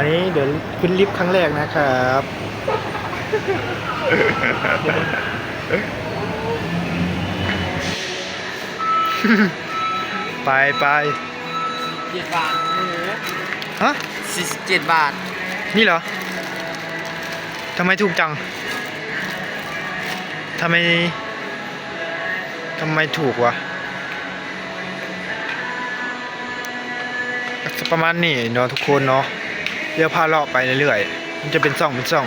อันนี้เดี๋ยวขึ้นลิฟต์ครั้งแรกนะครับไปไปเจ็ดบาทโอ้โหฮะสี่สิบเจ็ดบาท นี่เหรอทำไมถูกจังทำไมทำไมถูกวะประมาณนี้เนาะทุกคนเนาะเดี๋ยวพาเลาะไปเรื่อยๆ มันจะเป็นซ่องเป็นซ่อง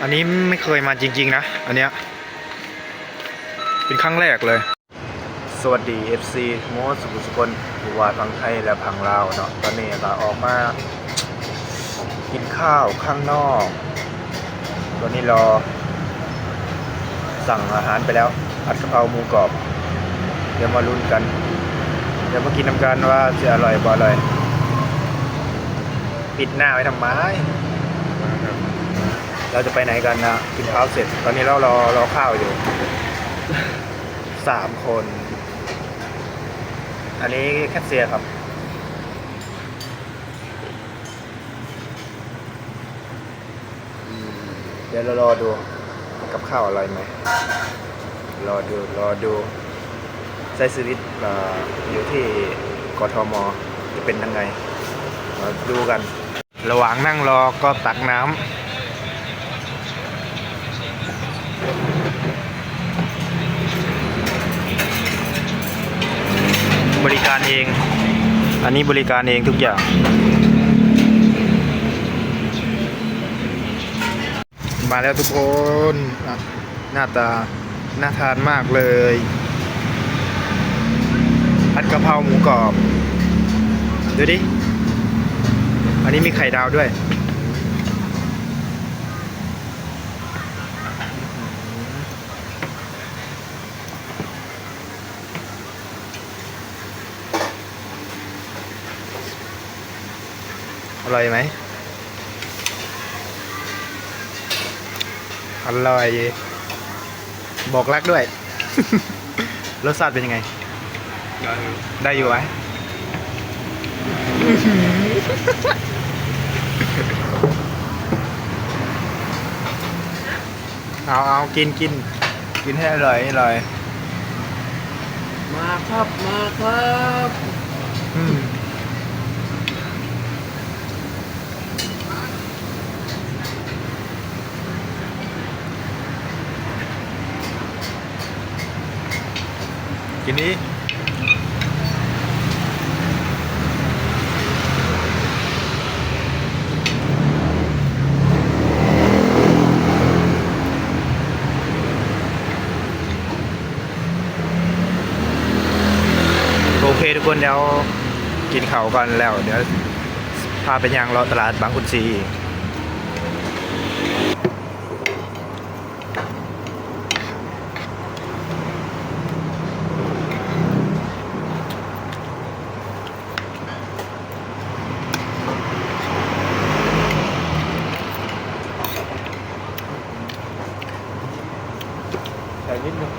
อันนี้ไม่เคยมาจริง ๆ นะ อันเนี้ย เป็นครั้งแรกเลย สวัสดี FC โมสุขุสุคนผู้ว่าพังไทยและพังลาวเนาะ ตอนนี้เราออกมา กินข้าวข้างนอก ตอนนี้รอ สั่งอาหารไปแล้วผัดกะเพราหมูกรอบ เดี๋ยวมาลุ้นกัน เดี๋ยวมากินน้ำกันว่าจะอร่อยบ่อร่อย ปิดหน้าไว้ทำไมเราจะไปไหนกันนะกินข้าวเสร็จ ตอนนี้เรารอรอข้าวอยู่สามคน อันนี้แคทเซียครับ เดี๋ยวเรารอดูกับข้าวอร่อยไหม รอดู รอดูไซสวิตออยู่ที่กทมจะเป็นยังไง มาดูกัน ระหว่างนั่งรอก็ตักน้ำบริการเอง อันนี้บริการเองทุกอย่าง มาแล้วทุกคนหน้าตา น่าทานมากเลยผัดกะเพราหมูกรอบ ดูดิ อันนี้มีไข่ดาวด้วย อร่อยไหม อร่อย บอกรักด้วย รสชาติเป็นยังไง ได้อยู่ไหม เอาเอากินกินกินให้อร่อยอร่อยมาครับมาครับอืมกินนี้ คนเดี๋ยวกินเขาก่อนแล้ว เดี๋ยวพาไปยังรอตลาดบางขุนศรีอีกใส่นิดนึง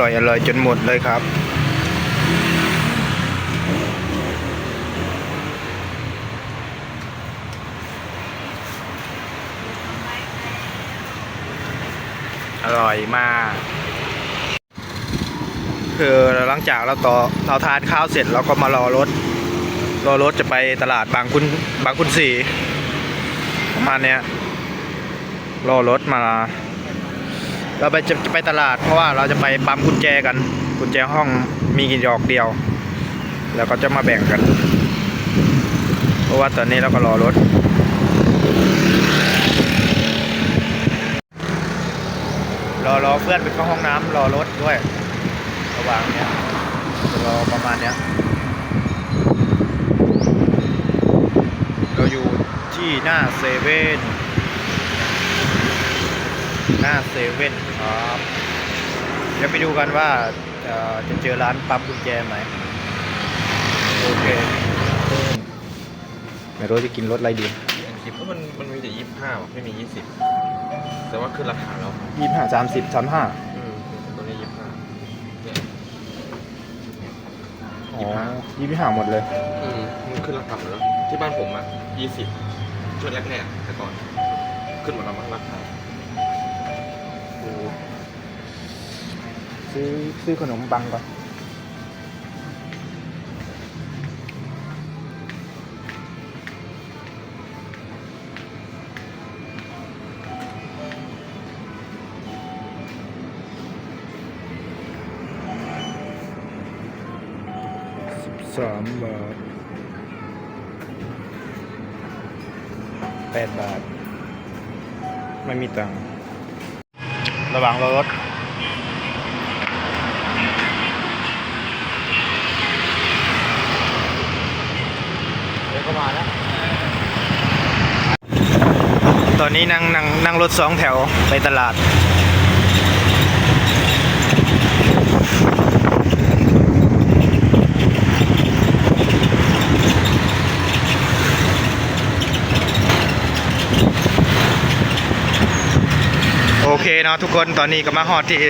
ร่อยอร่อยจนหมดเลยครับ อร่อยมาก คือหลังจากเราต่อเราทานข้าวเสร็จเราก็มารอรถ รอรถจะไปตลาดบางคุณบางคุณสีประมาณเนี้ยรอรถมา เราไปจะจะไปตลาด เพราะว่าเราจะไปปั๊มกุญแจกัน กุญแจห้องมีกี่ดอกเดียว แล้วก็จะมาแบ่งกัน เพราะว่าตอนนี้เราก็รอรถรอรอเพื่อนไปเข้าห้องน้ำรอรถด้วย ระหว่างเนี้ยรอประมาณเนี้ยเราอยู่ที่หน้าเซเว่น หน้าเซเว่นครับเดี๋ยวไปดูกันว่าเอ่อจะเจอร้านปั๊มกุญแจไหมโอเคไม่รู้จะกินรถอะไรดีคลิปมันมันมีแต่ยี่สิบห้าไม่มียี่สิบแต่ว่าขึ้นราคาแล้วยี่ห้าสามสิบสามห้าอืมตัวนี้ยี่สิบห้าเนี่ยอ๋อยี่ห้าหมดเลย อืมมันขึ้นราคาหมดแล้วที่บ้านผมอะยี่สิบช่วงแรกๆแต่ก่อน ขึ้นหมดแล้วมั้งราคา ซื้อซื้อขนมบังก่อนสิบสามบาทแปดบาท ไม่มีตังค์ระหว่างรอรถ เดี๋ยวก็มาแล้วตอนนี้นั่งนั่งนั่งรถสองแถวไปตลาด โอเคเนาะทุกคนตอนนี้ก็มาฮอดที่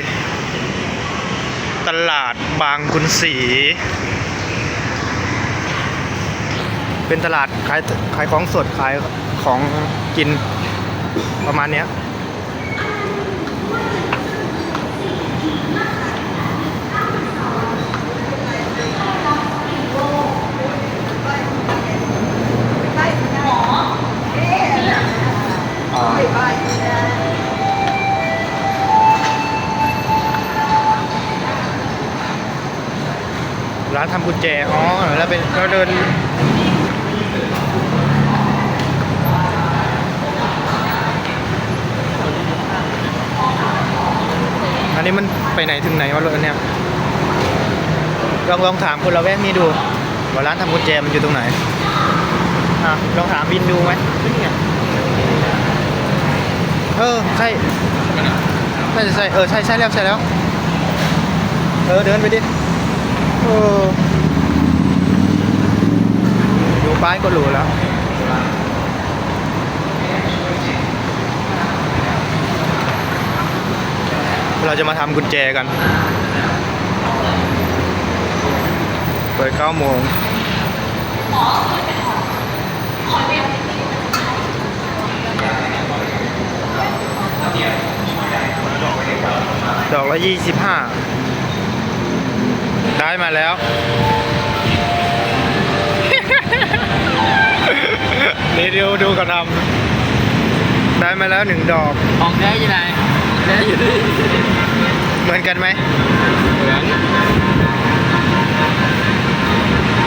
ตลาดบางกุนศรี เป็นตลาดขายขายของสดขายของกินประมาณเนี้ยร้านทำกุญแจ อ๋อ แล้วเป็นก็เดิน นี้มันไปไหนถึงไหนวะรถอันเนี้ยลองลองถามคนละแวกนี้ดูว่าร้านทำกุญแจมันอยู่ตรงไหนอะลองถามวินดูไหมเออใช่น่ใช่เออใช่ใช่แล้วใช่แล้วเออเดินไปดิเออดูป้ายก็รู้แล้ว เราจะมาทำกุญแจกัน เปิด9โมงดอกละยี่สิบห้าได้มาแล้ว นี่ดูดูกันทำได้มาแล้วหนึ่งดอก ของแท้อยู่ไหน แท้อยู่ที่เหมือนกันไหมเหมือน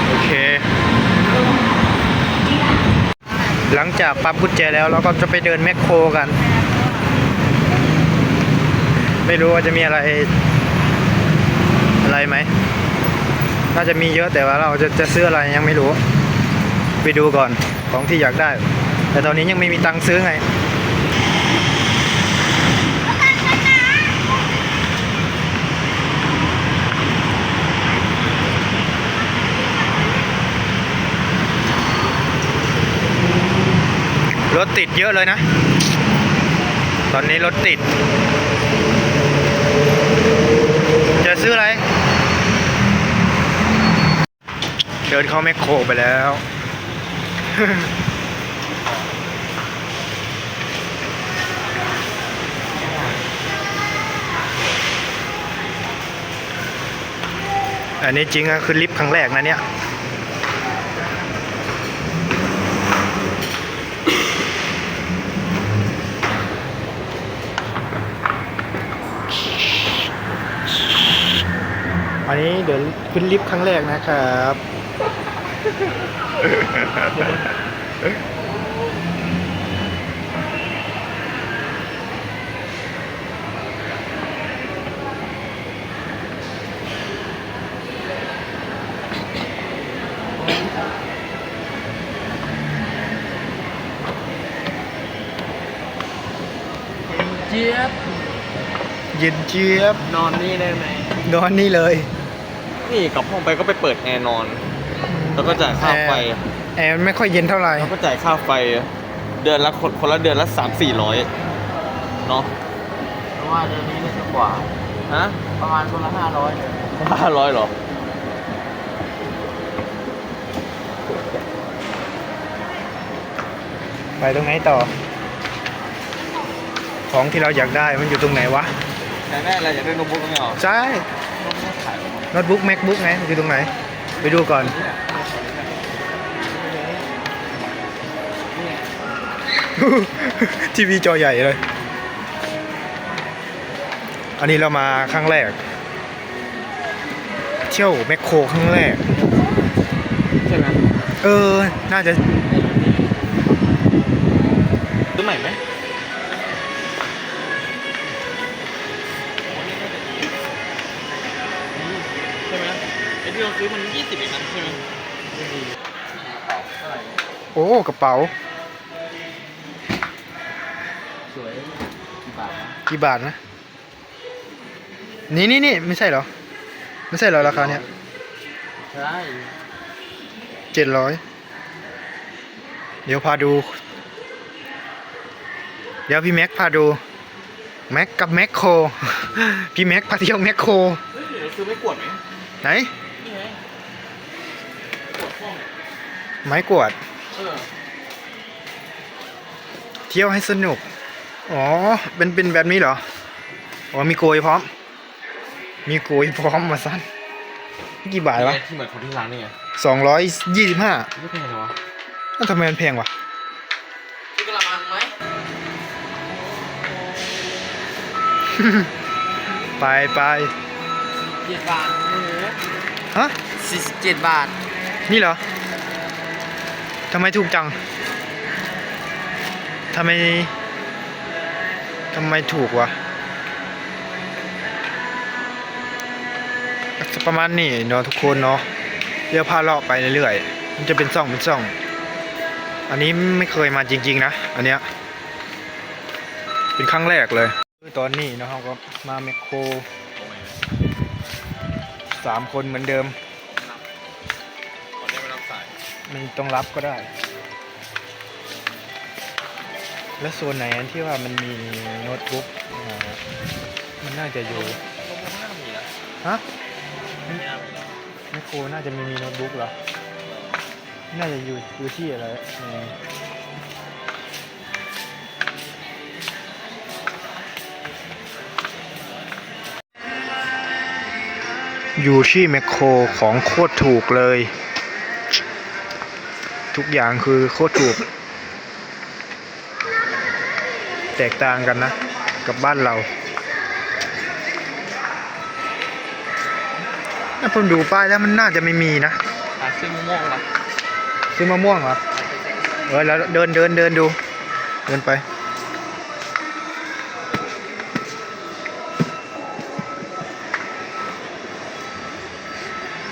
โอเค หลังจากปั๊มกุญแจแล้วเราก็จะไปเดินแมคโครกัน ไม่รู้ว่าจะมีอะไร อะไรไหมน่าจะมีเยอะแต่ว่าเราจะจะซื้ออะไรยังไม่รู้ ไปดูก่อนของที่อยากได้ แต่ตอนนี้ยังไม่มีตังค์ซื้อไง รถติดเยอะเลยนะ ตอนนี้รถติดจะจะซื้ออะไร เดินเข้าแมคโครไปแล้ว อันนี้จริงอะคือลิฟต์ครั้งแรกนะเนี่ย อันนี้เดินขึ้นลิฟต์ครั้งแรกนะครับเจี๊ยบ เย็นเจี๊ยบ นอนนี่ได้ไหม นอนนี่เลย นี่กลับห้องไปก็ไปเปิดแอร์นอน แล้วก็จ่ายค่าไฟแอร์แอร์มันไม่ค่อยเย็นเท่าไหร่ แล้วก็จ่ายค่าไฟ เดือนละคนคนละเดือนละสามสี่ร้อยเนาะเพราะว่าเดือนนี้น่าจะกว่า ฮะ ประมาณคนละห้าร้อยห้าร้อยเหรอ ไปตรงไหนต่อ ของที่เราอยากได้มันอยู่ตรงไหนวะ อยากได้อะไรอยากได้โน้ตบุ๊กไหมเหรอ ใช่ โน้ตบุ๊กขายไหมโน้ตบุ๊ก macbook ไงอยู่ตรงไหน ไปดูก่อนเนี่ยทีวีจอใหญ่เลย อันนี้เรามาครั้งแรก เที่ยวแมคโครครั้งแรก ใช่ไหมเออ น่าจะ ซื้อใหม่ไหม ที่เราซื้อมันยี่สิบเองนะใช่ไหมโอ้กระเป๋า สวยกี่บาทนะกี่บาทนะ นี่นี่นี่ไม่ใช่เหรอ ไม่ใช่เหรอราคาเนี้ยใช่เจ็ดร้อยเดี๋ยวพาดู เดี๋ยวพี่แม็กพาดูแม็กกับแม็กโครพี่แม็กพาเที่ยวแม็กโครเฮ้ยเดี๋ยวเราซื้อไม่กวดไหมไหน ไม้กวาดเออเที่ยวให้สนุก อ๋อ เป็นเป็นแบบนี้เหรอ อ๋อ มีโกยพร้อม มีโกยพร้อมมาสั้นกี่บาทวะที่เหมือนของที่ร้านนี่ไงสองร้อยยี่สิบห้าไม่แพงเหรอวะทำไมมันแพงวะซื้อกระมังไหมไปไปเจ็ดบาทเออฮะสี่สิบเจ็ดบาท นี่เหรอ ทำไมถูกจัง ทำไม ทำไมถูกวะ ประมาณนี้เนาะทุกคนเนาะเดี๋ยวพาเลาะไปเรื่อยๆ มันจะเป็นซ่องเป็นซ่อง อันนี้ไม่เคยมาจริง ๆ นะ อันเนี้ย เป็นครั้งแรกเลย ตอนนี้นะครับก็มาเมคโครสามคนเหมือนเดิม สายมันต้องรับก็ได้ แล้วโซนไหนอันที่ว่ามันมีโน้ตบุ๊กอ่ามันน่าจะอยู่ลงมาไม่น่ามีนะฮะไม่น่ามีนะแมคโครน่าจะมีมีโน้ตบุ๊กเหรอ น่าจะอยู่อยู่ที่อะไรเอ่ออยู่ที่แมคโครของโคตรถูกเลย ทุกอย่างคือโคตรถูก แตกต่างกันนะ กับบ้านเราถ้าผมดูป้ายแล้วมันน่าจะไม่มีนะหาซื้อมะม่วงนะซื้อมะม่วงเหรอเออแล้วเดินเดินเดินดู เดินไป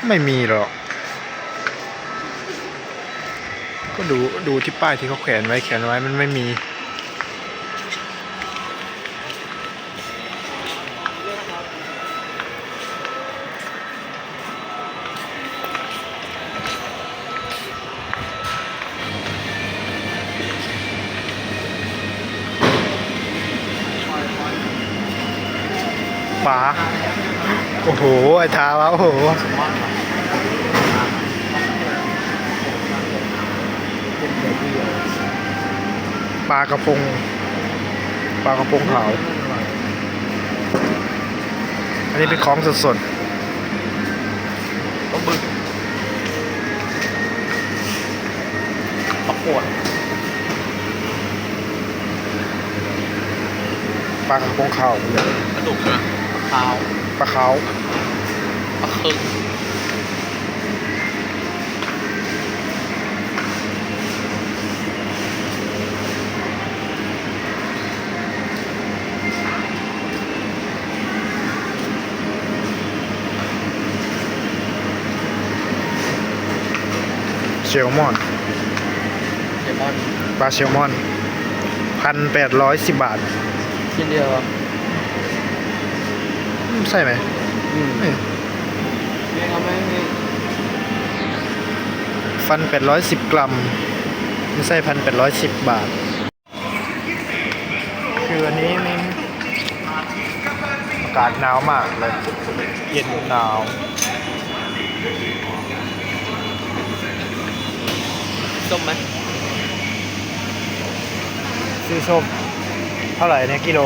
ไม่มีหรอก ก็ดูดูที่ป้ายที่เขาแขวนไว้แขวนไว้มันไม่มี ป๋า โอ้โห ไอ้ทาวะโอ้โห ปลากระพงปลากระพงขาว อันนี้เป็นของสดก็บึกปลาขวดๆปลากระพงขาวกระดูกนะปลาขาวปลาขาวปลาเคึง เชลมอนเดมอนปลาเชลมอนพันแปดร้อยสิบบาทชิ้นเดียวอะอืมใช่ไหมอืมเอ้ยนี่เขาไม่ไม่ฟันแปดร้อยสิบกรัมไม่ใช่พันแปดร้อยสิบบาท คืออันนี้นี่อากาศหนาวมากเลย เย็นหนาว ส้มไหมซื้อส้มเท่าไหร่เนี่ยกิโล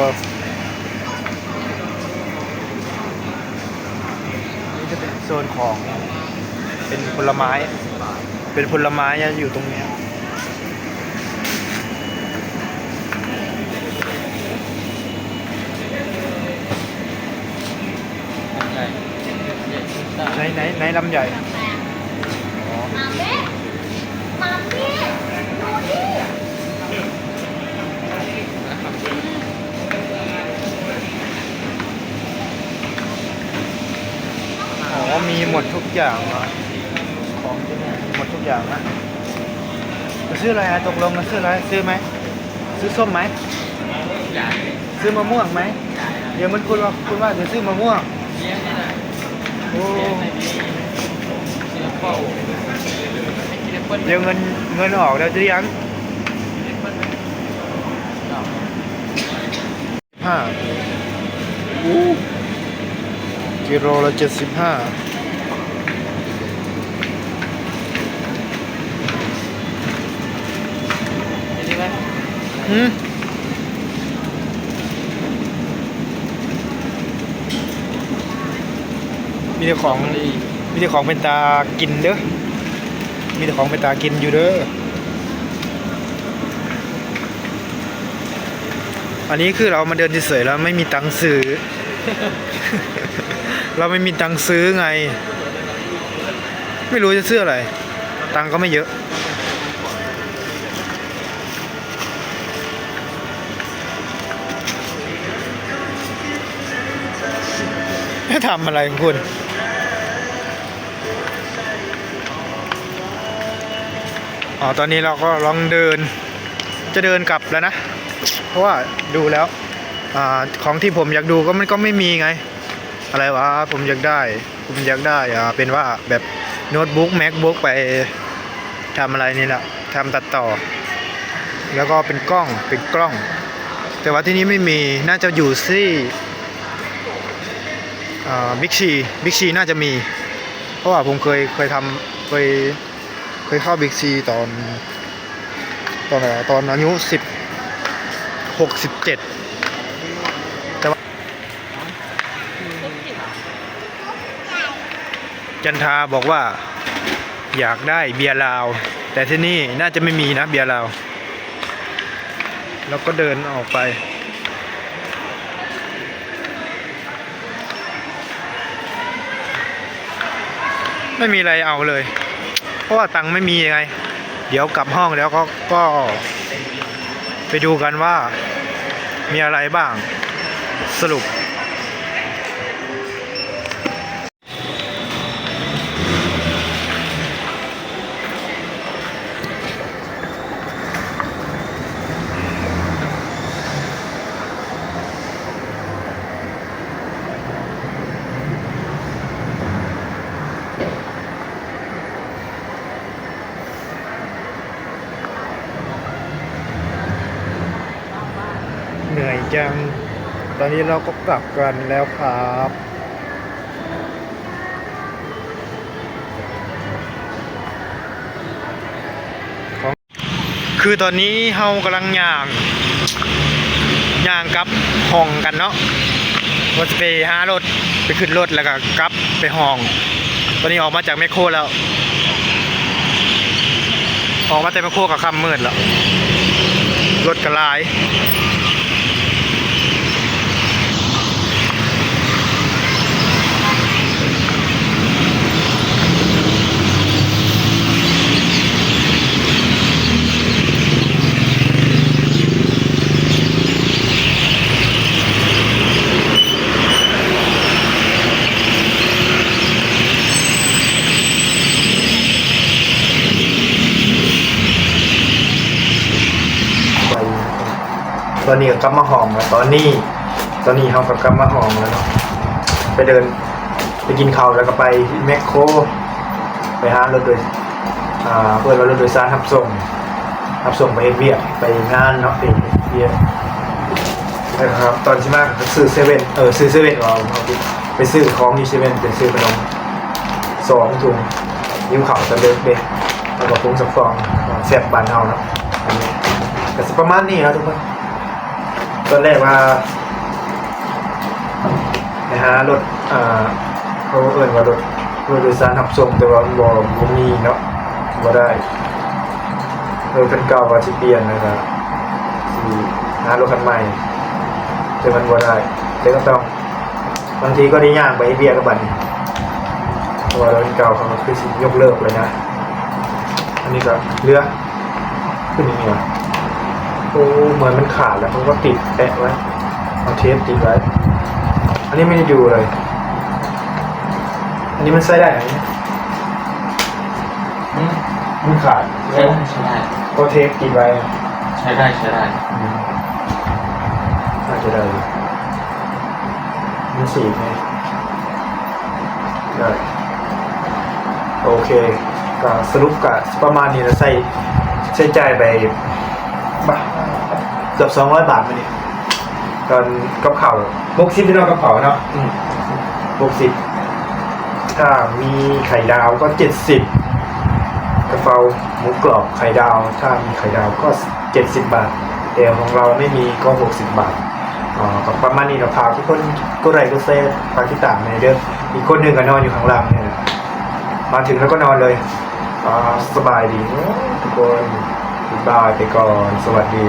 นี่จะเป็นโซนของเป็นผลไม้ เป็นผลไม้จะอยู่ตรงเนี้ยใช่ใช่ไหนไหนไหนลำใหญ่ มีหมดทุกอย่างเหรอของที่นี่หมดทุกอย่างนะจะซื้ออะไรอะตกลงจะซื้ออะไรซื้อไหมซื้อส้มไหมซื้อมะม่วงไหมเดี๋ยวมันคุณว่าคุณว่าจะซื้อมะม่วงโอ้เดี๋ยวเงินเงินออกแล้วจะยังกินแอปเปิ้ลไหมเอาห้ากิโลละเจ็ดสิบห้า กินดีไหม หืมมีแต่ของดีมีแต่ของเป็นตากินเด้อ มีแต่ของเป็นตากินอยู่เด้อ อันนี้คือเรามาเดินเฉยๆแล้วไม่มีตังค์ซื้อ เราไม่มีตังค์ซื้อไง ไม่รู้จะซื้ออะไร ตังค์ก็ไม่เยอะ ทำอะไรของคุณอ๋อตอนนี้เราก็ลองเดิน จะเดินกลับแล้วนะ เพราะว่าดูแล้วอของที่ผมอยากดูก็มันก็ไม่มีไง อะไรวะผมอยากได้ ผมอยากได้อ่าเป็นว่าแบบโน้ตบุ๊ก macbook ไปทำอะไรนี่แหละทำตัดต่อ แล้วก็เป็นกล้องเป็นกล้อง แต่ว่าที่นี้ไม่มีน่าจะอยู่ที่ บิ๊กซีบิ๊กซีน่าจะมี เพราะว่าผมเคยเคยทำเคยเคยเข้าบิ๊กซีตอนตอนไหนตอนอายุสิบหกสิบเจ็ดแต่ว่าจันทาบอกว่าอยากได้เบียร์ลาว แต่ที่นี่น่าจะไม่มีนะเบียร์ลาว แล้วก็เดินออกไป ไม่มีอะไรเอาเลย เพราะว่าตังค์ไม่มีไง เดี๋ยวกลับห้องแล้วก็ก็ ไปดูกันว่ามีอะไรบ้างสรุป นี้เราก็กลับกันแล้วครับคือตอนนี้เฮากำลังย่างย่างกับห้องกันเนาะว่าจะไปหารถไปขึ้นรถแล้วก็กลับไปห้อง ตอนนี้ออกมาจากแมคโครแล้ว ออกมาแต่แมคโครกับคำมืดแล้วรถกระลาย อนนี้ก็กลับมาห้องแล้วตอนนี้ ตอนนี้เขาก็กลับมาห้องแล้วเนาะไปเดิน ไปกินข้าวแล้วก็ไปแมคโคร ไปหารถโดยอ่าเพื่อนว่ารถโดยสารทับส่งทับส่งไปเฮ็ดเวียไปงานเนาะไปเฮ็ดเวียกนะครับตอนที่มากซื้อเซเว่นเออซื้อเซเว่นเอาเอาไปไปซื้อของที่เซเว่นไปซื้อขนมสองถุงยิ้มข่าวจะเลิกเด็กแล้วก็พุงสับฟองแซ่บบานเฮาเนาะอันนี้ก็ประมาณนี้ครับทุกคน ตอนแรกว่าไปหารถอ่าเขาเอิ้นว่ารถรถโดยสารขับส่งแต่ว่าบ่บ่มีเนาะบ่ได้รถคันเก่าว่าสิเปลี่ยนนะครับสิหารถคันใหม่แต่มันบ่ได้แต่ก็ต้องบางทีก็ได้ย่างไปเบียกับบัดนี้เพราะว่ารถคันเก่าเขาคือสิยกเลิกเลยนะอันนี้ก็เรือขึ้นอย่างนี้วะ โอ้เหมือนมันขาดแล้วเขาก็ติดแปะไว้ เอาเทปติดไว้ อันนี้ไม่ได้ดูเลย อันนี้มันใช้ได้ไหมอืมมันขาดใช้ได้ใช้ได้โปรเทคติดไว้ใช้ได้ใช้ได้น่าจะได้อยู่มันสีบไหมได้โอเคก็สรุปก็ประมาณนี้นะใส่ใช้จ่ายไปบ้าเกือบสองร้อยบาทมาเนี่ยตอนกับเข่าวบกซิปที่นอกกับเข่าวเนาะอืมบกซิปถ้ามีไข่ดาวก็เจ็ดสิบกะเพราหมูกรอบไข่ดาว ถ้ามีไข่ดาวก็70บาทแต่ของเราไม่มีก็60บาทอ๋อก็ประมาณนี้เราพาทุกคนก็ไรก็เซ่ฝากที่ตามในเด้ออีกคนหนึ่งก็นอนอยู่ข้างล่างเนี่ยนะมาถึงแล้วก็นอนเลยอ่าสบายดีโอ้ทุกคนบายไปก่อน สวัสดี